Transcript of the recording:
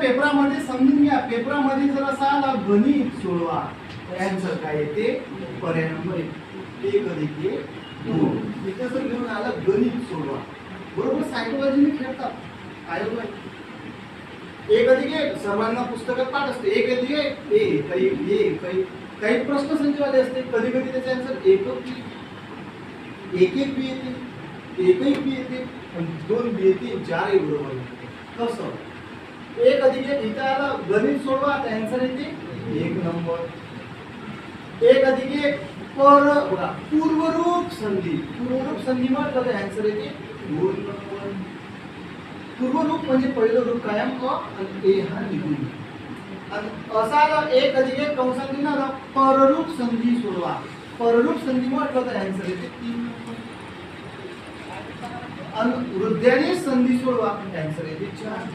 पेपरामध्ये समजून घ्या. पेपरामध्ये जर असा आला गणित सोडवा. तर काय येते पर्याय नंबर एक. एक अधिक एक दोन इथे जर घेऊन आला? गणित सोडवा. बरोबर? सायकोलॉजीने खेळतात. काय एक अधिक एक सर्वांना पुस्तकात पाठ असते. एक अधिक एक ए काही ए काही काही प्रश्न संचवाले असते. कधी कधी त्याचे आन्सर एक बी एक एक बी येते. एकही बी येते. आणि दोन बी येते. चार बरोबर. कसं एक अधिक एक इथं आला गणित सोडवा आता आन्सर येते एक नंबर. एक अधिक एक पर बघा पूर्वरूप संधी. पूर्वरूप संधी म्हटलं तर आन्सर येते दोन नंबर. पूर्वरूप म्हणजे पहिलं रूप कायम क आणि ए हा निघून आणि असा आला एक अधिक एक कंसात लिहिणार पररूप संधी सोडवा. पररूप संधी म्हटलं तर आन्सर येते तीन नंबर. आणि वृद्ध्याने संधी सोडवा आन्सर येते चार